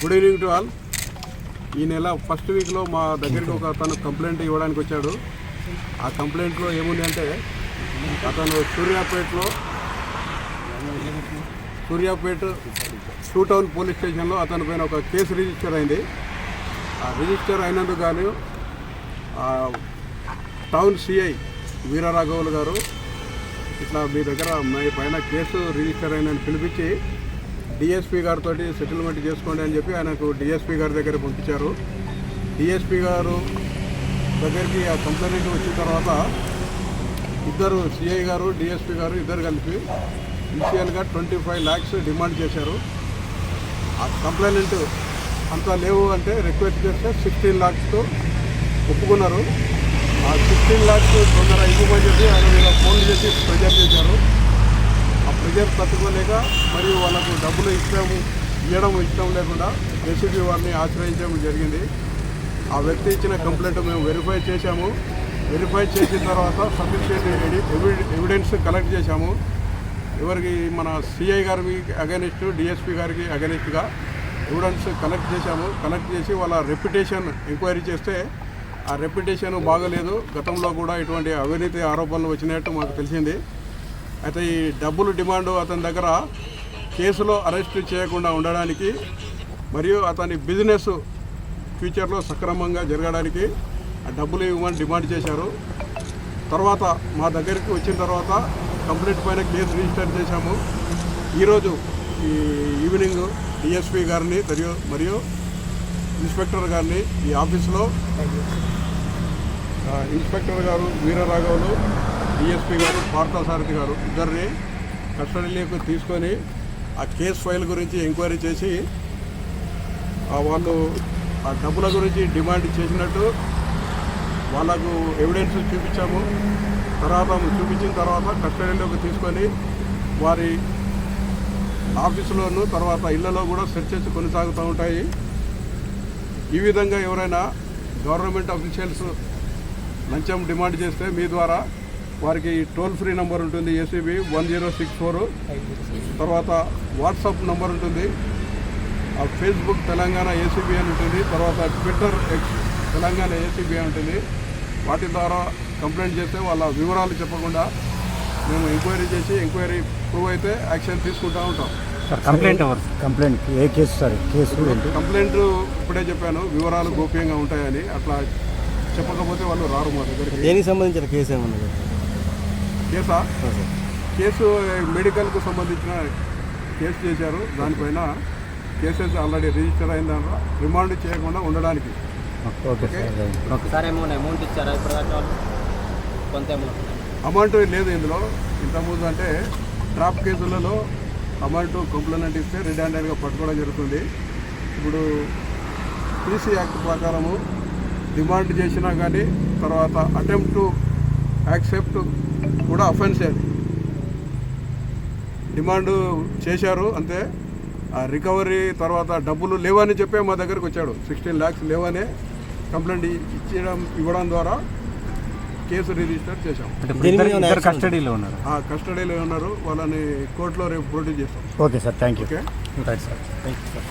Good evening to all ఈ నెల first వీక్లో మా దగ్గరికి ఒక అతను కంప్లైంట్ ఇవ్వడానికి వచ్చాడు. ఆ కంప్లైంట్లో ఏముంది అంటే అతను సూర్యాపేటలో సూర్యాపేట టూ టౌన్ పోలీస్ స్టేషన్లో అతని పైన ఒక కేసు రిజిస్టర్ అయింది. ఆ రిజిస్టర్ అయినందుకు గాను టౌన్ సిఐ వీరరాఘవులు గారు ఇట్లా మీ దగ్గర మీ పైన కేసు రిజిస్టర్ అయిందని పిలిపించి డిఎస్పీ గారితో సెటిల్మెంట్ చేసుకోండి అని చెప్పి ఆయనకు డిఎస్పీ గారి దగ్గర పంపించారు. డిఎస్పీ గారు దగ్గరికి ఆ కంప్లైంట్ వచ్చిన తర్వాత ఇద్దరు సిఐ గారు డిఎస్పీ గారు ఇద్దరు కలిపి ఇన్షియల్గా ట్వంటీ ఫైవ్ ల్యాక్స్ డిమాండ్ చేశారు. ఆ కంప్లైంట్ అంతా లేవు అంటే రిక్వెస్ట్ చేస్తే సిక్స్టీన్ ల్యాక్స్తో ఒప్పుకున్నారు. ఆ సిక్స్టీన్ ల్యాక్స్ తొందర ఇవ్వమని చెప్పి ఆయన మీద ఫోన్ చేసి ప్రెజర్ చేశారు. ఆ ప్రెజర్ తట్టుకోలేక మరియు వాళ్ళకు డబ్బులు ఇష్టం ఇవ్వడం ఇష్టం లేకుండా ఏసీబీ వారిని ఆశ్రయించడం జరిగింది. ఆ వ్యక్తి ఇచ్చిన కంప్లైంట్ మేము వెరిఫై చేశాము. వెరిఫై చేసిన తర్వాత సఫిషియెంట్ ఎవిడెన్స్ కలెక్ట్ చేశాము. ఎవరికి మన సిఐ గారికి అగెనిస్ట్ డిఎస్పీ గారికి అగెనిస్ట్గా ఎవిడెన్స్ కలెక్ట్ చేశాము. కలెక్ట్ చేసి వాళ్ళ రెప్యుటేషన్ ఎంక్వైరీ చేస్తే ఆ రెప్యుటేషన్ బాగలేదు. గతంలో కూడా ఇటువంటి అవినీతి ఆరోపణలు వచ్చినట్టు మాకు తెలిసింది. అయితే ఈ డబ్బులు డిమాండ్ అతని దగ్గర కేసులో అరెస్ట్ చేయకుండా ఉండడానికి మరియు అతని బిజినెస్ ఫ్యూచర్లో సక్రమంగా జరగడానికి ఆ డబ్బులు ఇవ్వమని డిమాండ్ చేశారు. తర్వాత మా దగ్గరికి వచ్చిన తర్వాత కంప్లైంట్ పైన కేసు రిజిస్టర్ చేశాము. ఈరోజు ఈ ఈవినింగ్ డిఎస్పీ గారిని మరియు మరియు ఇన్స్పెక్టర్ గారిని ఈ ఆఫీస్లో ఇన్స్పెక్టర్ గారు వీరరాఘవులు డిఎస్పీ గారు పార్థసారథి గారు ఇద్దరిని కస్టడీలోకి తీసుకొని ఆ కేసు ఫైల్ గురించి ఎంక్వైరీ చేసి వాళ్ళు ఆ డబ్బుల గురించి డిమాండ్ చేసినట్టు వాళ్ళకు ఎవిడెన్స్ చూపించాము. తర్వాత చూపించిన తర్వాత కస్టడీలోకి తీసుకొని వారి ఆఫీసులోను తర్వాత ఇళ్ళలో కూడా సెర్చెస్ కొనసాగుతూ ఉంటాయి. ఈ విధంగా ఎవరైనా గవర్నమెంట్ అఫీషియల్స్ లంచం డిమాండ్ చేస్తే మీ ద్వారా వారికి టోల్ ఫ్రీ నెంబర్ ఉంటుంది ACB one zero six four. తర్వాత వాట్సాప్ నెంబర్ ఉంటుంది ఆ ఫేస్బుక్ తెలంగాణ ఏసీబీ అని ఉంటుంది తర్వాత ట్విట్టర్ ఎక్స్ తెలంగాణ ఏసీబీ అని ఉంటుంది. వాటి ద్వారా కంప్లైంట్ చేస్తే వాళ్ళ వివరాలు చెప్పకుండా మేము ఎంక్వైరీ చేసి ఎంక్వైరీ ప్రూవ్ అయితే యాక్షన్ తీసుకుంటూ ఉంటాం. సార్ కంప్లైంట్ కంప్లైంట్ ఏ కేసు సార్? కేసు ఏంటి? కంప్లైంట్ ఇప్పుడే చెప్పాను వివరాలు గోప్యంగా ఉంటాయని. అట్లా చెప్పకపోతే వాళ్ళు రారు మా దగ్గరికి. దేనికి సంబంధించిన కేసు ఏమన్నా? కేసా. కేసు మెడికల్కు సంబంధించిన కేసు చేశారు. దానిపైన కేసెస్ ఆల్రెడీ రిజిస్టర్ అయిన దాంట్లో రిమాండ్ చేయకుండా ఉండడానికి. అమౌంట్ ఇచ్చారా? కొంత అమౌంట్ లేదు ఇందులో. ఇంతకుముందు అంటే ట్రాప్ కేసులలో అమౌంట్ కంప్లైంట్ ఇస్తే రెడ్ హ్యాండెడ్గా పట్టుకోవడం జరుగుతుంది. ఇప్పుడు పీసీ యాక్ట్ ప్రకారము డిమాండ్ చేసినా కానీ తర్వాత అటెంప్ట్ టు యాక్సెప్ట్ కూడా అఫెన్స్ అది. డిమాండ్ చేశారు అంతే. ఆ రికవరీ తర్వాత డబ్బులు లేవని చెప్పే మా దగ్గరకు వచ్చాడు. సిక్స్టీన్ ల్యాక్స్ లేవనే కంప్లైంట్ ఇచ్చడం ఇవ్వడం ద్వారా కేసు రిజిస్టర్ చేశాం. కస్టడీలో ఉన్నారు. ఆ కస్టడీలో ఉన్నారు. వాళ్ళని కోర్టులో రేపు ప్రొడ్యూస్ చేస్తాం. Okay sir thank you okay? Right sir thank you sir